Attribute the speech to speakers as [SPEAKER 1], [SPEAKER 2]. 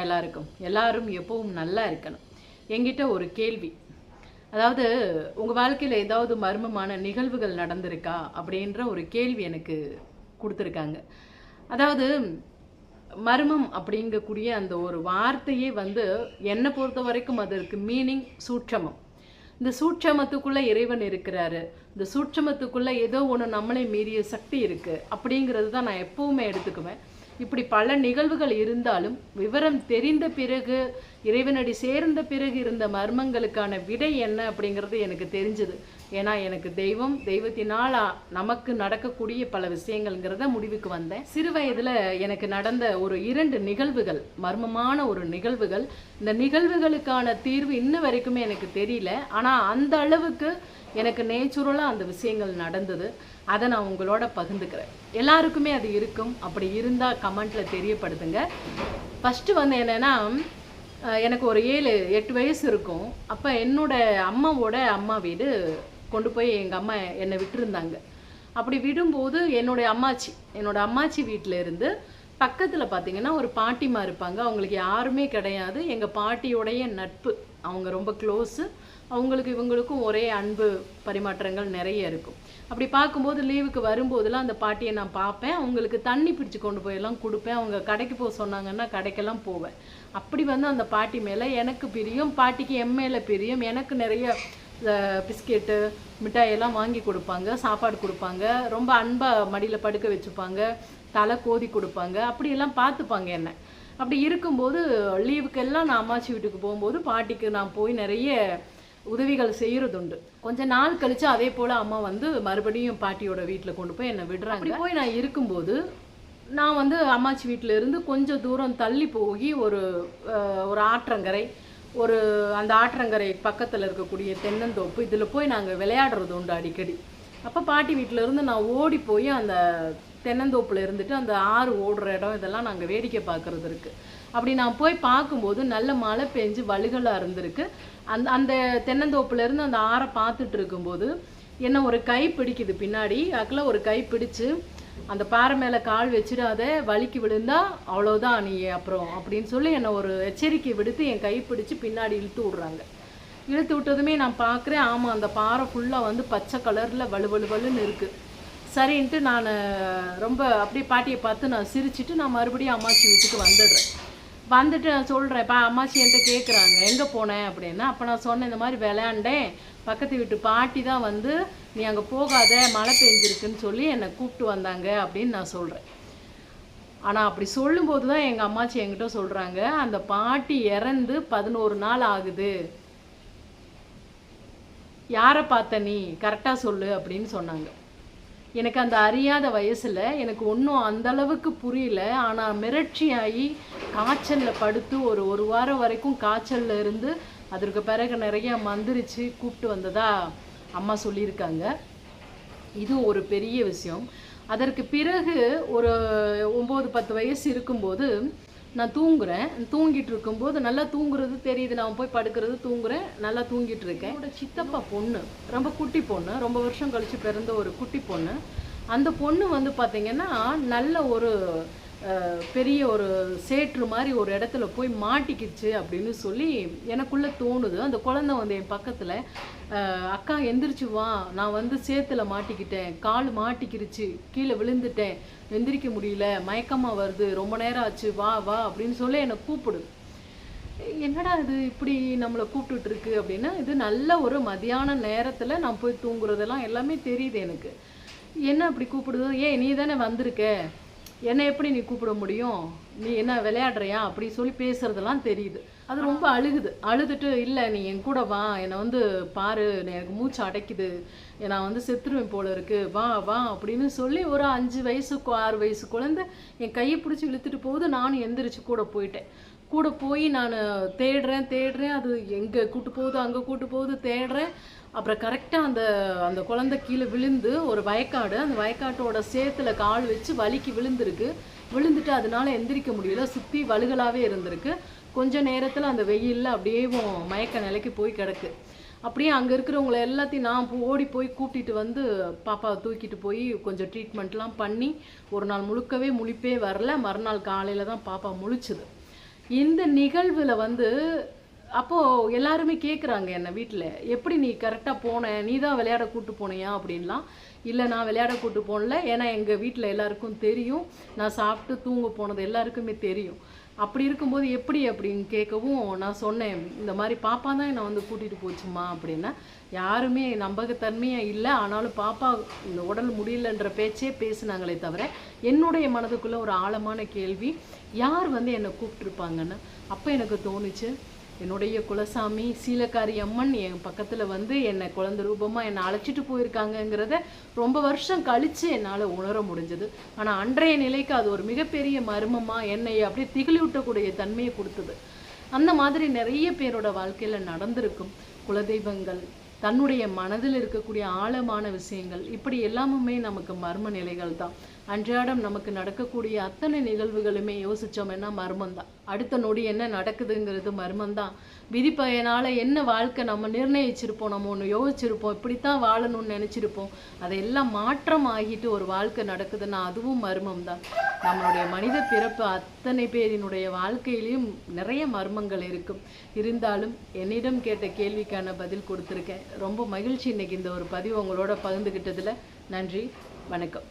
[SPEAKER 1] எல்லாருக்கும் எல்லாரும் எப்பவும் நல்லா இருக்கணும். என்கிட்ட ஒரு கேள்வி. அதாவது உங்கள் வாழ்க்கையில் ஏதாவது மர்மமான நிகழ்வுகள் நடந்திருக்கா? அப்படின்ற ஒரு கேள்வி எனக்கு கொடுத்துருக்காங்க. அதாவது மர்மம் அப்படிங்கக்கூடிய அந்த ஒரு வார்த்தையே வந்து என்னை பொறுத்த வரைக்கும் அதற்கு மீனிங் சூட்சமம். இந்த சூட்சமத்துக்குள்ளே இறைவன் இருக்கிறாரு. இந்த சூட்சமத்துக்குள்ளே ஏதோ ஒன்று நம்மளை மீறிய சக்தி இருக்கு. அப்படிங்கிறது தான் நான் எப்பவுமே எடுத்துக்குவேன். இப்படி பல நிகழ்வுகள் இருந்தாலும் விவரம் தெரிந்த பிறகு இறைவனடி சேர்ந்த பிறகு இருந்த மர்மங்களுக்கான விடை என்ன அப்படிங்கிறது எனக்கு தெரிஞ்சது. ஏன்னா எனக்கு தெய்வம் தெய்வத்தினால் நமக்கு நடக்கக்கூடிய பல விஷயங்கள்ங்கிறத முடிவுக்கு வந்தேன். சிறு வயதில் எனக்கு நடந்த ஒரு இரண்டு நிகழ்வுகள் மர்மமான ஒரு நிகழ்வுகள் இந்த நிகழ்வுகளுக்கான தீர்வு இன்ன வரைக்குமே எனக்கு தெரியல. ஆனால் அந்த அளவுக்கு எனக்கு நேச்சுரலாக அந்த விஷயங்கள் நடந்தது. அதை நான் உங்களோட பகிர்ந்துக்கிறேன். எல்லாருக்குமே அது இருக்கும். அப்படி இருந்தால் கமெண்ட்டில் தெரியப்படுத்துங்க. ஃபஸ்ட்டு வந்து என்னென்னா எனக்கு ஒரு ஏழு எட்டு வயசு இருக்கும். அப்போ என்னோட அம்மாவோட அம்மா வீடு கொண்டு போய் எங்கள் அம்மா என்னை விட்டுருந்தாங்க. அப்படி விடும்போது என்னுடைய அம்மாச்சி என்னோட அம்மாச்சி வீட்டில் இருந்து பக்கத்தில் பார்த்தீங்கன்னா ஒரு பாட்டிமா இருப்பாங்க. அவங்களுக்கு யாருமே கிடையாது. எங்கள் பாட்டியோடைய நட்பு. அவங்க ரொம்ப க்ளோஸு அவங்களுக்கு இவங்களுக்கும் ஒரே அன்பு பரிமாற்றங்கள் நிறைய இருக்கும். அப்படி பார்க்கும்போது லீவுக்கு வரும்போதெல்லாம் அந்த பாட்டியை நான் பார்ப்பேன். அவங்களுக்கு தண்ணி பிடிச்சி கொண்டு போயெல்லாம் கொடுப்பேன். அவங்க கடைக்கு போக சொன்னாங்கன்னா கடைக்கெல்லாம் போவேன். அப்படி வந்து அந்த பாட்டி மேலே எனக்கு பிரியம் பாட்டிக்கு என் பிரியும் பிரியம். எனக்கு நிறைய பிஸ்கெட்டு மிட்டாயெல்லாம் வாங்கி கொடுப்பாங்க சாப்பாடு கொடுப்பாங்க. ரொம்ப அன்பாக மடியில் படுக்க வச்சுப்பாங்க தலை கோதி கொடுப்பாங்க. அப்படியெல்லாம் பார்த்துப்பாங்க என்ன. அப்படி இருக்கும்போது லீவுக்கெல்லாம் நான் அம்மாச்சி வீட்டுக்கு போகும்போது பாட்டிக்கு நான் போய் நிறைய உதவிகள் செய்யறதுண்டு. கொஞ்ச நாள் கழிச்சு அதே போல அம்மா வந்து மறுபடியும் பாட்டியோட வீட்டில் கொண்டு போய் என்னை விடுறாங்க. அப்படி போய் நான் இருக்கும்போது நான் வந்து அம்மாச்சி வீட்டில இருந்து கொஞ்சம் தூரம் தள்ளி போய் ஒரு ஒரு ஆற்றங்கரை ஒரு அந்த ஆற்றங்கரை பக்கத்தில் இருக்கக்கூடிய தென்னந்தோப்பு இதில் போய் நாங்கள் விளையாடுறது உண்டு அடிக்கடி. அப்போ பாட்டி வீட்டில இருந்து நான் ஓடி போய் அந்த தென்னந்தோப்புல இருந்துட்டு அந்த ஆறு ஓடுற இடம் இதெல்லாம் நாங்கள் வேடிக்கை பார்க்கறது இருக்கு. அப்படி நான் போய் பார்க்கும்போது நல்ல மழை பெஞ்சு வழுகலாக இருந்திருக்கு. அந்த அந்த தென்னந்தோப்புலேருந்து அந்த ஆறை பார்த்துட்டு இருக்கும்போது என்ன ஒரு கை பிடிக்குது பின்னாடி அதுக்குள்ள ஒரு கை பிடிச்சு அந்த பாறை மேலே கால் வச்சிடாத வலிக்கு விழுந்தா அவ்வளோதான் நீ அப்புறம் அப்படின்னு சொல்லி என்னை ஒரு எச்சரிக்கை விடுத்து என் கை பிடிச்சி பின்னாடி இழுத்து விடுறாங்க. இழுத்து விட்டதுமே நான் பார்க்குறேன் ஆமாம் அந்த பாறை ஃபுல்லாக வந்து பச்சை கலரில் வலுவலுவலுன்னு இருக்குது சரின்ட்டு நான் ரொம்ப அப்படியே பாட்டியை பார்த்து நான் சிரிச்சிட்டு நான் மறுபடியும் அம்மாச்சி வீட்டுக்கு வந்துடுறேன். வந்துட்டு நான் சொல்கிறேன் இப்போ அம்மாச்சி என்கிட்ட கேட்குறாங்க எங்கே போனேன் அப்படின்னா அப்போ நான் சொன்னேன் இந்த மாதிரி விளையாண்டேன். பக்கத்து வீட்டு பாட்டி தான் வந்து நீ அங்கே போகாத மழை பெஞ்சிருக்குன்னு சொல்லி என்னை கூப்பிட்டு வந்தாங்க. அப்படின்னு நான் சொல்கிறேன் ஆனால் அப்படி சொல்லும்போது தான் எங்கள் அம்மாச்சி என்கிட்ட சொல்கிறாங்க அந்த பாட்டி இறந்து பதினோரு நாள் ஆகுது. யாரை பார்த்த நீ? கரெக்டாக சொல்லு. அப்படின்னு சொன்னாங்க. எனக்கு அந்த அறியாத வயசில் எனக்கு ஒன்றும் அந்த அளவுக்கு புரியல. ஆனால் மிரட்சியாகி காய்ச்சலில் படுத்து ஒரு ஒரு வாரம் வரைக்கும் காய்ச்சலில் இருந்து அதற்கு பிறகு நிறைய மந்திரிச்சு கூப்பிட்டு வந்ததா அம்மா சொல்லியிருக்காங்க. இது ஒரு பெரிய விஷயம். அதற்கு பிறகு ஒரு ஒம்பது பத்து வயசு இருக்கும்போது நான் தூங்குறேன். தூங்கிட்டு இருக்கும்போது நல்லா தூங்குறது தெரியுது. நான் போய் படுக்கிறது தூங்குறேன். நல்லா தூங்கிட்டு இருக்கேன் என்னோட சித்தப்பா பொண்ணு ரொம்ப குட்டி பொண்ணு ரொம்ப வருஷம் கழிச்சு பிறந்த ஒரு குட்டி பொண்ணு. அந்த பொண்ணு வந்து பார்த்தீங்கன்னா நல்ல ஒரு பெரிய ஒரு சேற்று மாதிரி ஒரு இடத்துல போய் மாட்டிக்கிச்சு அப்படின்னு சொல்லி எனக்குள்ளே தோணுது. அந்த குழந்தை வந்து என் பக்கத்தில் அக்கா எந்திரிச்சு வா. நான் வந்து சேத்துல மாட்டிக்கிட்டேன். கால் மாட்டிக்கிருச்சு. கீழே விழுந்துட்டேன். எந்திரிக்க முடியல. மயக்கமாக வருது. ரொம்ப நேரம் ஆச்சு. வா வா. அப்படின்னு சொல்லி என்னை கூப்பிடு. என்னடா இது? இப்படி நம்மளை கூப்பிட்டுட்டு இருக்கு? அப்படின்னா இது நல்ல ஒரு மதியான நேரத்தில் நான் போய் தூங்குறதெல்லாம் எல்லாமே தெரியுது எனக்கு. என்ன அப்படி கூப்பிடுது? ஏன் நீ தானே வந்திருக்க? என்னை எப்படி நீ கூப்பிட முடியும்? நீ என்ன விளையாடுறியா? அப்படி சொல்லி பேசுறதெல்லாம் தெரியுது. அது ரொம்ப அழுகுது. அழுதுட்டு இல்லை நீ என் கூட வா. என்னை வந்து பாரு. எனக்கு மூச்சு அடைக்குது. நான் வந்து செத்துருவேன் போல இருக்கு. வா வா அப்படின்னு சொல்லி ஒரு அஞ்சு வயசு கு- ஆறு வயசு குழந்தை என் கையை பிடிச்சி இழுத்துட்டு போகுது. நானும் எந்திரிச்சு கூட போயிட்டேன். கூட போய் நான் தேடுறேன் தேடுறேன். அது எங்கே கூட்டு போகுது அங்கே கூட்டு போகுது தேடுறேன். அப்புறம் கரெக்டாக அந்த அந்த குழந்தை கீழே விழுந்து ஒரு வயக்காடு அந்த வயக்காட்டோட சேத்துல கால் வச்சு வலிக்கு விழுந்திருக்கு. விழுந்துட்டு அதனால எந்திரிக்க முடியல. சுற்றி வலுகளாகவே இருந்திருக்கு. கொஞ்ச நேரத்தில் அந்த வெயிலில் அப்படியே மயக்க நிலைக்கு போய் கிடக்கு. அப்படியே அங்கே இருக்கிறவங்கள எல்லாத்தையும் நான் ஓடி போய் கூட்டிகிட்டு வந்து பாப்பாவை தூக்கிட்டு போய் கொஞ்சம் ட்ரீட்மெண்ட்லாம் பண்ணி ஒரு நாள் முழுக்கவே முழிப்பே வரல. மறுநாள் காலையில் தான் பாப்பா முழிச்சுது. இந்த நிகழ்வில் வந்து அப்போது எல்லாருமே கேட்குறாங்க என்னை வீட்டில் எப்படி நீ கரெக்டாக போன? நீ தான் விளையாட கூட்டு போனியா? அப்படின்லாம். இல்லை நான் விளையாட கூட்டு போனல. ஏன்னா எங்கள் வீட்டில் எல்லாருக்கும் தெரியும். நான் சாப்பிட்டு தூங்க போனது எல்லாருக்குமே தெரியும். அப்படி இருக்கும்போது எப்படி அப்படின்னு கேட்கவும் நான் சொன்னேன். இந்த மாதிரி பாப்பா தான் என்னை வந்து கூட்டிகிட்டு போச்சுமா அப்படின்னா யாருமே நம்பகத்தன்மையாக இல்லை. ஆனாலும் பாப்பா இந்த உடல் முடியலன்ற பேச்சே பேசுனாங்களே தவிர என்னுடைய மனதுக்குள்ளே ஒரு ஆழமான கேள்வி யார் வந்து என்னை கூப்பிட்ருப்பாங்கன்னு அப்போ எனக்கு தோணுச்சு. என்னுடைய குலசாமி சீலக்காரி அம்மன் என் பக்கத்தில் வந்து என்னை குழந்த ரூபமாக என்னை அழைச்சிட்டு போயிருக்காங்கங்கிறத ரொம்ப வருஷம் கழித்து என்னால் உணர முடிஞ்சது. ஆனால் அன்றைய நிலைக்கு அது ஒரு மிகப்பெரிய மர்மமாக என்னை அப்படியே திகிலூட்டக்கூடிய தன்மையை கொடுத்தது. அந்த மாதிரி நிறைய பேரோட வாழ்க்கையில் நடந்திருக்கும் குலதெய்வங்கள் தன்னுடைய மனதில் இருக்கக்கூடிய ஆழமான விஷயங்கள் இப்படி எல்லாமுமே நமக்கு மர்ம நிலைகள் தான் அன்றாடம் நமக்கு நடக்கக்கூடிய அத்தனை நிகழ்வுகளுமே யோசித்தோம்னா மர்மம் தான். அடுத்த நொடி என்ன நடக்குதுங்கிறது மர்மம் தான். விதிப்பயனால் என்ன வாழ்க்கை நம்ம நிர்ணயிச்சிருப்போம் நம்ம ஒன்று யோசிச்சிருப்போம் இப்படித்தான் வாழணும்னு நினச்சிருப்போம் அதையெல்லாம் மாற்றம் ஆகிட்டு ஒரு வாழ்க்கை நடக்குதுன்னா அதுவும் மர்மம் தான். நம்மளுடைய மனித பிறப்பு அத்தனை பேரினுடைய வாழ்க்கையிலையும் நிறைய மர்மங்கள் இருக்கும். இருந்தாலும் என்னிடம் கேட்ட கேள்விக்கான பதில் கொடுத்துருக்கேன். ரொம்ப மகிழ்ச்சி இன்னைக்கு இந்த ஒரு பதிவு உங்களோட பகிர்ந்துக்கிட்டதில் நன்றி வணக்கம்.